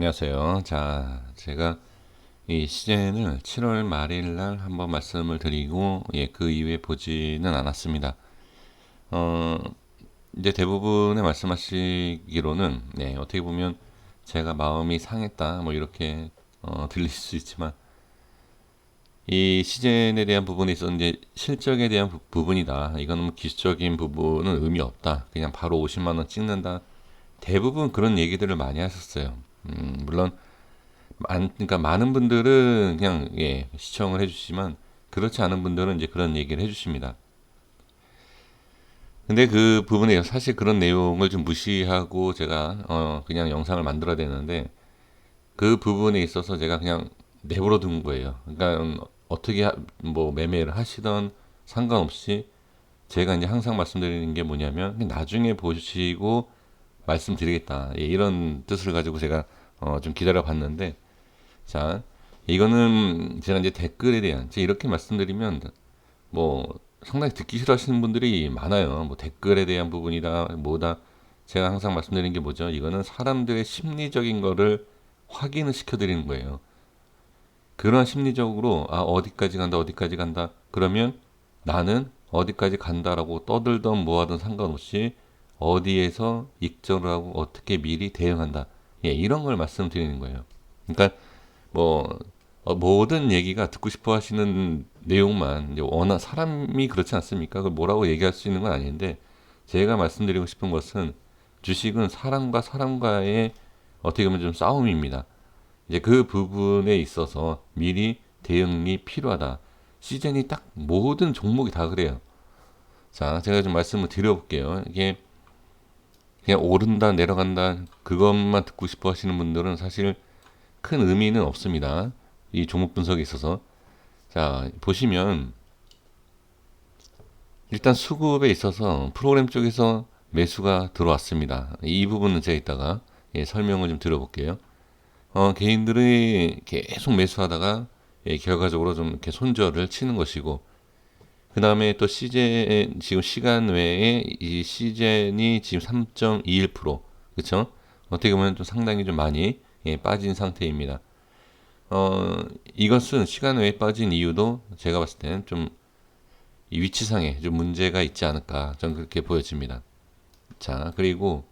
안녕하세요. 자, 제가 이 시즌을 7월 말일 날 한번 말씀을 드리고, 예, 그 이후에 보지는 않았습니다. 어, 이제 대부분의 말씀하시기로는, 네, 어떻게 보면 제가 마음이 상했다, 뭐 이렇게, 어, 들릴 수 있지만, 이 시즌에 대한 부분에 있어서 이제 실적에 대한 부, 부분이다. 이거는 뭐 기술적인 부분은 의미 없다. 그냥 바로 50만 원 찍는다. 대부분 그런 얘기들을 많이 하셨어요. 음, 물론 많, 그러니까 많은 분들은 그냥 예, 시청을 해주시지만 그렇지 않은 분들은 이제 그런 얘기를 해주십니다. 근데 그 부분에 사실 그런 내용을 좀 무시하고 제가 어, 그냥 영상을 만들어야 되는데 그 부분에 있어서 제가 그냥 내버려 둔 거예요. 그러니까 어떻게 하, 뭐 매매를 하시던 상관없이 제가 이제 항상 말씀드리는 게 뭐냐면 나중에 보시고 말씀드리겠다. 예, 이런 뜻을 가지고 제가 어, 좀 기다려 봤는데, 자, 이거는 제가 이제 댓글에 대한, 제가 이렇게 말씀드리면, 뭐, 상당히 듣기 싫어하시는 분들이 많아요. 뭐, 댓글에 대한 부분이다, 뭐다. 제가 항상 말씀드리는 게 뭐죠? 이거는 사람들의 심리적인 거를 확인을 시켜드리는 거예요. 그런 심리적으로, 아, 어디까지 간다, 어디까지 간다. 그러면 나는 어디까지 간다라고 떠들던 뭐하든 상관없이 어디에서 익절을 하고 어떻게 미리 대응한다. 예, 이런 걸 말씀드리는 거예요. 그러니까 뭐 어, 모든 얘기가 듣고 싶어 하시는 내용만 이제 워낙 사람이 그렇지 않습니까? 그걸 뭐라고 얘기할 수 있는 건 아닌데 제가 말씀드리고 싶은 것은 주식은 사람과 사람과의 어떻게 보면 좀 싸움입니다. 이제 그 부분에 있어서 미리 대응이 필요하다. 시즌이 딱 모든 종목이 다 그래요. 자, 제가 좀 말씀을 드려볼게요. 이게 그냥 오른다 내려간다 그것만 듣고 싶어 하시는 분들은 사실 큰 의미는 없습니다. 이 종목 분석에 있어서 자 보시면 일단 수급에 있어서 프로그램 쪽에서 매수가 들어왔습니다. 이 부분은 제가 이따가 예, 설명을 좀 들어볼게요. 어, 개인들이 계속 매수하다가 예, 결과적으로 좀 이렇게 손절을 치는 것이고 그 다음에 또 시젠, 지금 시간 외에 이 시젠이 지금 3.21%, 그쵸? 어떻게 보면 좀 상당히 좀 많이 예, 빠진 상태입니다. 어, 이것은 시간 외에 빠진 이유도 제가 봤을 때는 좀 위치상에 좀 문제가 있지 않을까. 저는 그렇게 보여집니다. 자, 그리고,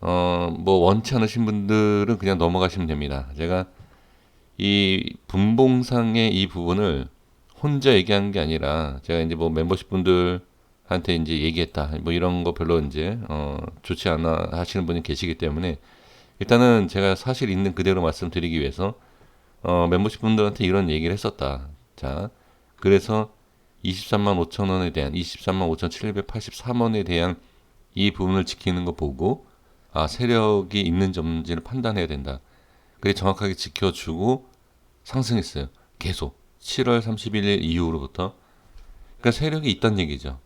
어, 뭐 원치 않으신 분들은 그냥 넘어가시면 됩니다. 제가 이 분봉상의 이 부분을 혼자 얘기한 게 아니라 제가 이제 뭐 멤버십 분들한테 이제 얘기했다 뭐 이런 거 별로 이제 어 좋지 않아 하시는 분이 계시기 때문에 일단은 제가 사실 있는 그대로 말씀드리기 위해서 어 멤버십 분들한테 이런 얘기를 했었다. 자 그래서 23만 5천 원에 대한 23만 5천 783원에 대한 이 부분을 지키는 거 보고 아 세력이 있는 점지를 판단해야 된다. 그게 정확하게 지켜주고 상승했어요. 계속. 7월 31일 이후로부터 그러니까 세력이 있단 얘기죠.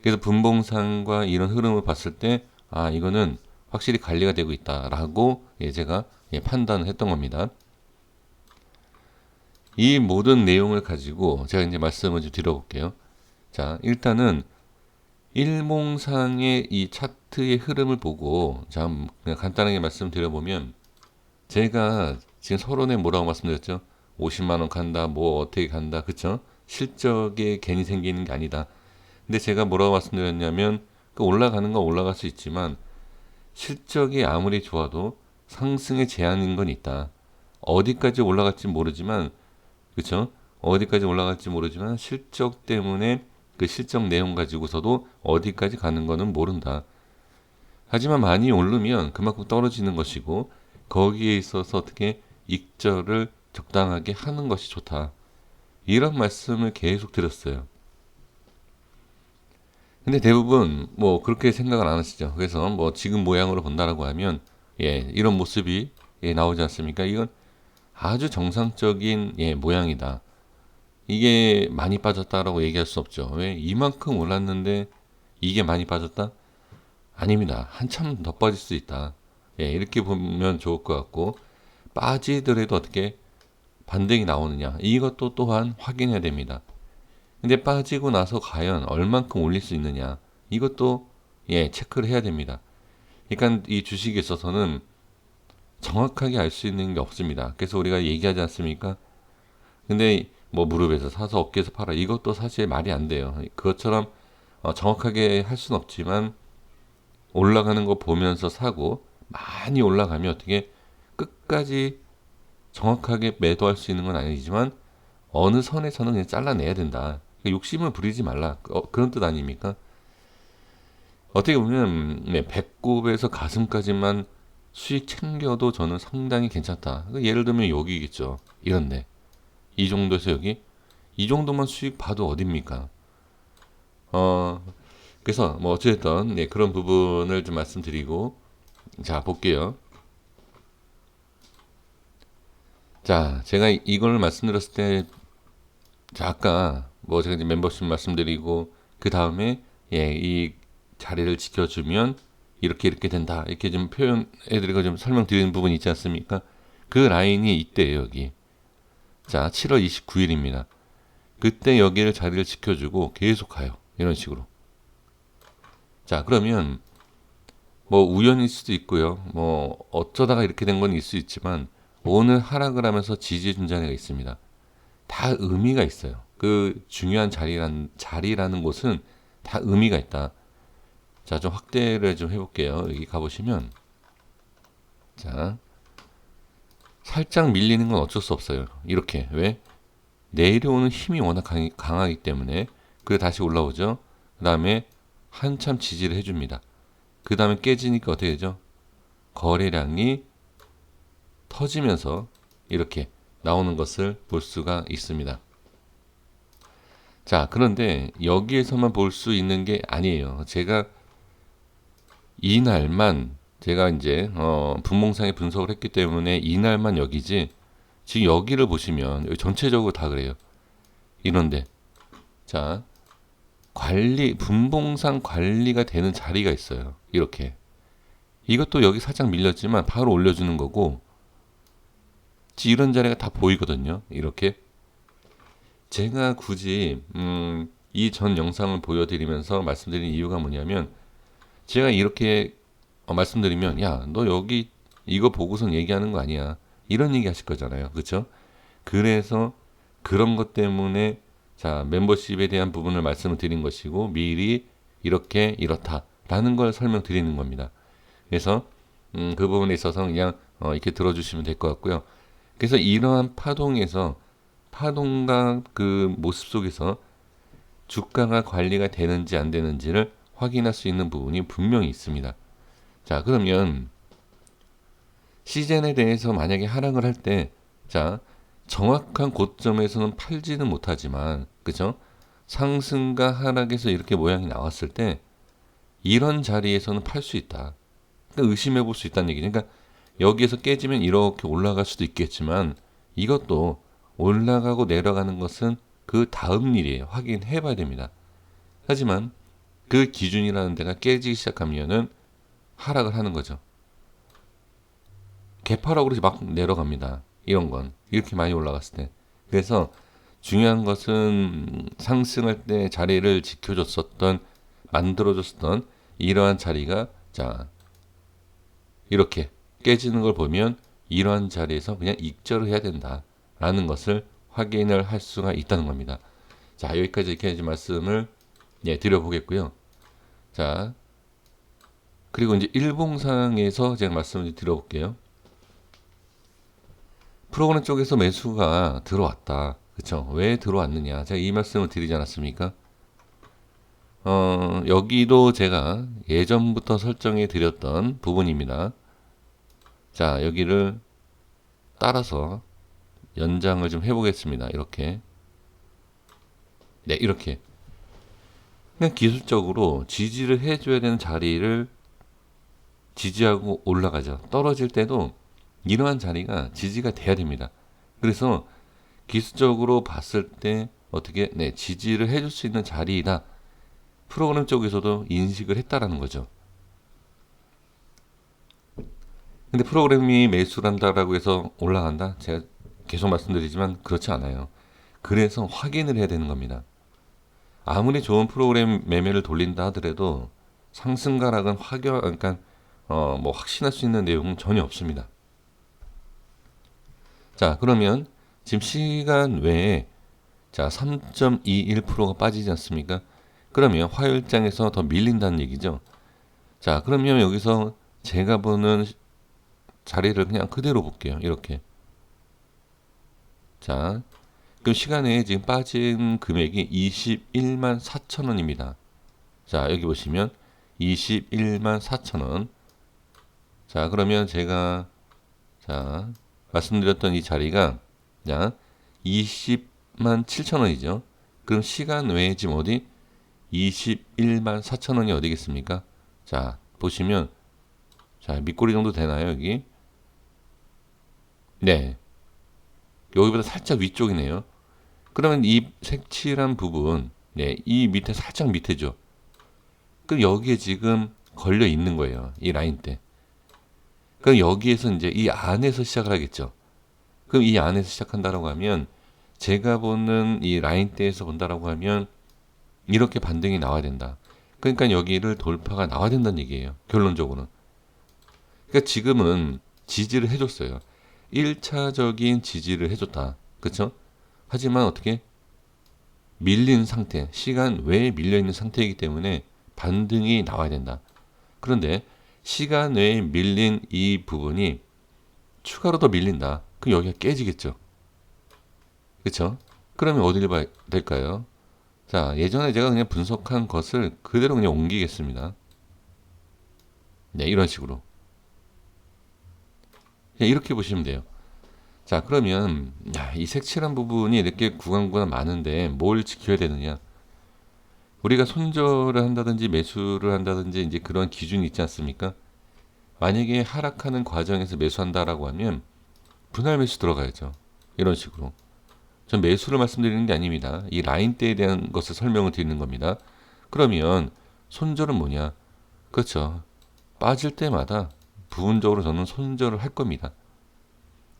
그래서 분봉상과 이런 흐름을 봤을 때 아 이거는 확실히 관리가 되고 있다라고 예, 제가 예, 판단을 했던 겁니다. 이 모든 내용을 가지고 제가 이제 말씀을 좀 드려볼게요. 자 일단은 일몽상의 이 차트의 흐름을 보고 자 그냥 간단하게 말씀드려보면 제가 지금 서론에 뭐라고 말씀드렸죠? 50만 원 간다, 뭐 어떻게 간다, 그쵸? 실적에 괜히 생기는 게 아니다. 근데 제가 뭐라고 말씀드렸냐면 그 올라가는 건 올라갈 수 있지만 실적이 아무리 좋아도 상승의 제한인 건 있다. 어디까지 올라갈지 모르지만 그쵸? 어디까지 올라갈지 모르지만 실적 때문에 그 실적 내용 가지고서도 어디까지 가는 거는 모른다. 하지만 많이 오르면 그만큼 떨어지는 것이고 거기에 있어서 어떻게 익절을 적당하게 하는 것이 좋다. 이런 말씀을 계속 드렸어요. 근데 대부분 뭐 그렇게 생각을 안 하시죠. 그래서 뭐 지금 모양으로 본다라고 하면 예, 이런 모습이 예, 나오지 않습니까? 이건 아주 정상적인 예, 모양이다. 이게 많이 빠졌다라고 얘기할 수 없죠. 왜 이만큼 올랐는데 이게 많이 빠졌다? 아닙니다. 한참 더 빠질 수 있다. 예, 이렇게 보면 좋을 것 같고 빠지더라도 어떻게 반등이 나오느냐 이것도 또한 확인해야 됩니다. 근데 빠지고 나서 과연 얼만큼 올릴 수 있느냐 이것도 예 체크를 해야 됩니다. 그러니까 이 주식에 있어서는 정확하게 알 수 있는 게 없습니다. 그래서 우리가 얘기하지 않습니까? 근데 뭐 무릎에서 사서 어깨에서 팔아 이것도 사실 말이 안 돼요. 그것처럼 어, 정확하게 할 수는 없지만 올라가는 거 보면서 사고 많이 올라가면 어떻게 끝까지 정확하게 매도할 수 있는 건 아니지만 어느 선에서는 그냥 잘라내야 된다. 그러니까 욕심을 부리지 말라. 어, 그런 뜻 아닙니까? 어떻게 보면 네, 배꼽에서 가슴까지만 수익 챙겨도 저는 상당히 괜찮다. 그러니까 예를 들면 여기겠죠. 이런데 이 정도에서 여기 이 정도만 수익 봐도 어딥니까? 어 그래서 뭐 어쨌든 네, 그런 부분을 좀 말씀드리고 자 볼게요. 자 제가 이걸 말씀드렸을 때 자, 아까 뭐 제가 이제 멤버십 말씀드리고 그 다음에 예, 이 자리를 지켜주면 이렇게 이렇게 된다 이렇게 좀 표현해드리고 좀 설명드리는 부분이 있지 않습니까? 그 라인이 이때예요 여기. 자 7월 29일입니다. 그때 여기를 자리를 지켜주고 계속 가요. 이런 식으로. 자 그러면 뭐 우연일 수도 있고요. 뭐 어쩌다가 이렇게 된 건 있을 수 있지만 오늘 하락을 하면서 지지해준 자리가 있습니다. 다 의미가 있어요. 그 중요한 자리란 자리라는 곳은 다 의미가 있다. 자, 좀 확대를 좀 해볼게요. 여기 가보시면 자 살짝 밀리는 건 어쩔 수 없어요. 이렇게 왜 내려오는 힘이 워낙 강하, 강하기 때문에 그래 다시 올라오죠. 그 다음에 한참 지지를 해줍니다. 그 다음에 깨지니까 어떻게 되죠? 거래량이 터지면서 이렇게 나오는 것을 볼 수가 있습니다. 자, 그런데 여기에서만 볼 수 있는 게 아니에요. 제가 이날만 제가 이제 어, 분봉상에 분석을 했기 때문에 이날만 여기지 지금 여기를 보시면 여기 전체적으로 다 그래요. 이런데 자 관리 분봉상 관리가 되는 자리가 있어요. 이렇게 이것도 여기 살짝 밀렸지만 바로 올려주는 거고 이런 자리가 다 보이거든요. 이렇게. 제가 굳이 음, 이 전 영상을 보여드리면서 말씀드린 이유가 뭐냐면 제가 이렇게 어, 말씀드리면 야 너 여기 이거 보고선 얘기하는 거 아니야. 이런 얘기 하실 거잖아요. 그렇죠 그래서 그런 것 때문에 자 멤버십에 대한 부분을 말씀을 드린 것이고 미리 이렇게 이렇다라는 걸 설명드리는 겁니다. 그래서 음, 그 부분에 있어서 그냥 어, 이렇게 들어주시면 될 것 같고요 그래서 이러한 파동에서 파동과 그 모습 속에서 주가가 관리가 되는지 안 되는지를 확인할 수 있는 부분이 분명히 있습니다. 자, 그러면 시젠에 대해서 만약에 하락을 할 때, 자, 정확한 고점에서는 팔지는 못하지만, 그죠? 상승과 하락에서 이렇게 모양이 나왔을 때, 이런 자리에서는 팔 수 있다. 그러니까 의심해 볼 수 있다는 얘기죠. 그러니까 여기에서 깨지면 이렇게 올라갈 수도 있겠지만 이것도 올라가고 내려가는 것은 그 다음 일이에요. 확인해 봐야 됩니다. 하지만 그 기준이라는 데가 깨지기 시작하면은 하락을 하는 거죠. 개파락으로 막 내려갑니다. 이런 건 이렇게 많이 올라갔을 때. 그래서 중요한 것은 상승할 때 자리를 지켜줬었던 만들어줬었던 이러한 자리가 자 이렇게 깨지는 걸 보면 이러한 자리에서 그냥 익절을 해야 된다라는 것을 확인을 할 수가 있다는 겁니다. 자, 여기까지 이렇게 이제 말씀을 예, 드려보겠고요. 자, 그리고 이제 일봉상에서 제가 말씀을 드려볼게요. 프로그램 쪽에서 매수가 들어왔다. 그쵸? 왜 들어왔느냐. 제가 이 말씀을 드리지 않았습니까? 어, 여기도 제가 예전부터 설정해 드렸던 부분입니다. 자, 여기를 따라서 연장을 좀 해보겠습니다. 이렇게. 네, 이렇게. 그냥 기술적으로 지지를 해줘야 되는 자리를 지지하고 올라가죠. 떨어질 때도 이러한 자리가 지지가 돼야 됩니다. 그래서 기술적으로 봤을 때 어떻게 네, 지지를 해줄 수 있는 자리이다. 프로그램 쪽에서도 인식을 했다라는 거죠. 근데 프로그램이 매수를 한다라고 해서 올라간다? 제가 계속 말씀드리지만 그렇지 않아요. 그래서 확인을 해야 되는 겁니다. 아무리 좋은 프로그램 매매를 돌린다 하더라도 상승 가락은 확연, 그러니까 어, 뭐 확신할 수 있는 내용은 전혀 없습니다. 자, 그러면 지금 시간 외에 자, 3.21%가 빠지지 않습니까? 그러면 화요일장에서 더 밀린다는 얘기죠. 자, 그러면 여기서 제가 보는 자리를 그냥 그대로 볼게요. 이렇게. 자, 그럼 시간에 지금 빠진 금액이 21만 4천 원입니다. 자, 여기 보시면 21만 4천 원. 자, 그러면 제가 자, 말씀드렸던 이 자리가 자, 20만 7천 원이죠. 그럼 시간 외에 지금 어디 21만 4천 원이 어디겠습니까? 자, 보시면 자, 밑꼬리 정도 되나요, 여기? 네. 여기보다 살짝 위쪽이네요. 그러면 이 색칠한 부분, 네, 이 밑에 살짝 밑에죠. 그럼 여기에 지금 걸려 있는 거예요. 이 라인 때. 그럼 여기에서 이제 이 안에서 시작을 하겠죠. 그럼 이 안에서 시작한다라고 하면 제가 보는 이 라인 대에서 본다라고 하면 이렇게 반등이 나와야 된다. 그러니까 여기를 돌파가 나와야 된다는 얘기예요. 결론적으로는. 그러니까 지금은 지지를 해줬어요. 1차적인 지지를 해줬다. 그쵸? 하지만 어떻게? 밀린 상태, 시간 외에 밀려있는 상태이기 때문에 반등이 나와야 된다. 그런데 시간 외에 밀린 이 부분이 추가로 더 밀린다. 그럼 여기가 깨지겠죠. 그쵸? 그러면 어디를 봐야 될까요? 자, 예전에 제가 그냥 분석한 것을 그대로 그냥 옮기겠습니다. 네, 이런 식으로. 그냥 이렇게 보시면 돼요. 자, 그러면 야, 이 색칠한 부분이 이렇게 구간구간 많은데 뭘 지켜야 되느냐? 우리가 손절을 한다든지 매수를 한다든지 이제 그런 기준이 있지 않습니까? 만약에 하락하는 과정에서 매수한다라고 하면 분할 매수 들어가야죠. 이런 식으로. 전 매수를 말씀드리는 게 아닙니다. 이 라인대에 대한 것을 설명을 드리는 겁니다. 그러면 손절은 뭐냐? 그렇죠. 빠질 때마다 부분적으로 저는 손절을 할 겁니다.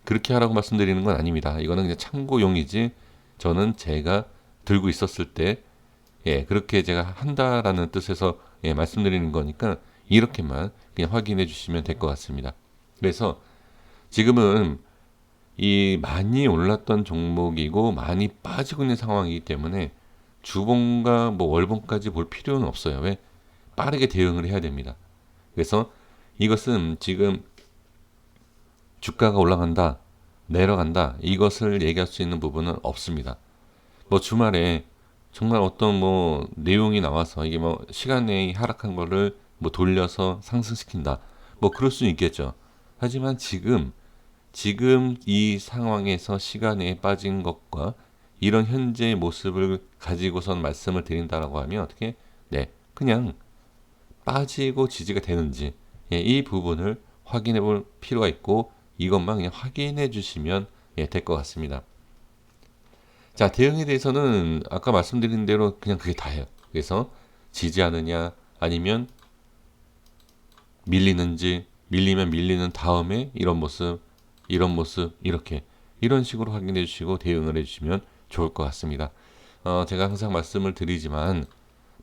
그렇게 하라고 말씀드리는 건 아닙니다. 이거는 그냥 참고용이지 저는 제가 들고 있었을 때 예, 그렇게 제가 한다라는 뜻에서 예, 말씀드리는 거니까 이렇게만 그냥 확인해 주시면 될 것 같습니다. 그래서 지금은 이 많이 올랐던 종목이고 많이 빠지고 있는 상황이기 때문에 주봉과 뭐 월봉까지 볼 필요는 없어요. 왜? 빠르게 대응을 해야 됩니다. 그래서 이것은 지금 주가가 올라간다, 내려간다, 이것을 얘기할 수 있는 부분은 없습니다. 뭐 주말에 정말 어떤 뭐 내용이 나와서 이게 뭐 시간 내에 하락한 거를 뭐 돌려서 상승시킨다. 뭐 그럴 수 있겠죠. 하지만 지금 지금 이 상황에서 시간에 빠진 것과 이런 현재의 모습을 가지고선 말씀을 드린다라고 하면 어떻게 네 그냥 빠지고 지지가 되는지 예, 이 부분을 확인해 볼 필요가 있고 이것만 그냥 확인해 주시면 예, 될 것 같습니다. 자, 대응에 대해서는 아까 말씀드린 대로 그냥 그게 다예요. 그래서 지지하느냐 아니면 밀리는지 밀리면 밀리는 다음에 이런 모습 이런 모습 이렇게 이런 식으로 확인해 주시고 대응을 해 주시면 좋을 것 같습니다. 어, 제가 항상 말씀을 드리지만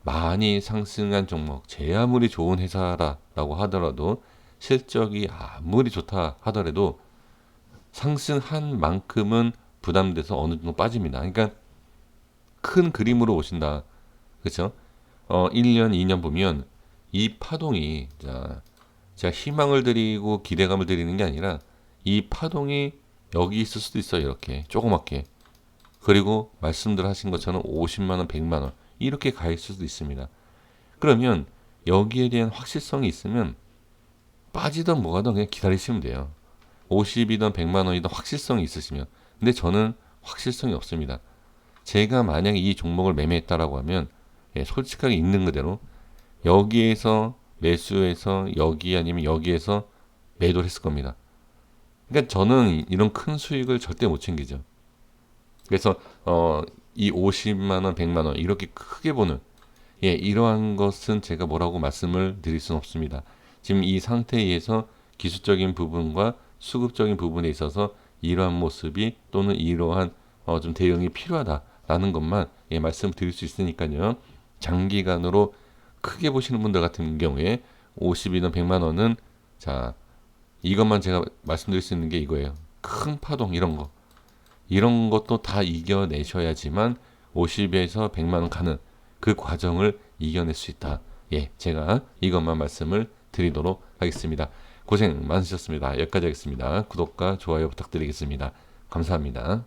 많이 상승한 종목 제 아무리 좋은 회사라고 하더라도 실적이 아무리 좋다 하더라도 상승한 만큼은 부담돼서 어느 정도 빠집니다. 그러니까 큰 그림으로 보신다. 그렇죠? 어, 1년, 2년 보면 이 파동이 자, 제가 희망을 드리고 기대감을 드리는 게 아니라 이 파동이 여기 있을 수도 있어요. 이렇게 조그맣게. 그리고 말씀들 하신 것처럼 50만 원, 100만 원 이렇게 가 있을 수도 있습니다. 그러면 여기에 대한 확실성이 있으면 빠지던 뭐가든 그냥 기다리시면 돼요. 50이든 100만 원이든 확실성이 있으시면. 근데 저는 확실성이 없습니다. 제가 만약에 이 종목을 매매했다라고 하면 예, 솔직하게 있는 그대로 여기에서 매수해서 여기 아니면 여기에서 매도를 했을 겁니다. 그러니까 저는 이런 큰 수익을 절대 못 챙기죠. 그래서 어, 이 50만 원, 100만 원 이렇게 크게 보는 예, 이러한 것은 제가 뭐라고 말씀을 드릴 수는 없습니다. 지금 이 상태에서 기술적인 부분과 수급적인 부분에 있어서 이러한 모습이 또는 이러한 어, 좀 대응이 필요하다라는 것만 예, 말씀드릴 수 있으니까요. 장기간으로 크게 보시는 분들 같은 경우에 50이든 100만 원은 자 이것만 제가 말씀드릴 수 있는 게 이거예요. 큰 파동 이런 거 이런 것도 다 이겨내셔야지만 50에서 100만 원 가는 그 과정을 이겨낼 수 있다. 예, 제가 이것만 말씀을 드리도록 하겠습니다. 고생 많으셨습니다. 여기까지 하겠습니다. 구독과 좋아요 부탁드리겠습니다. 감사합니다.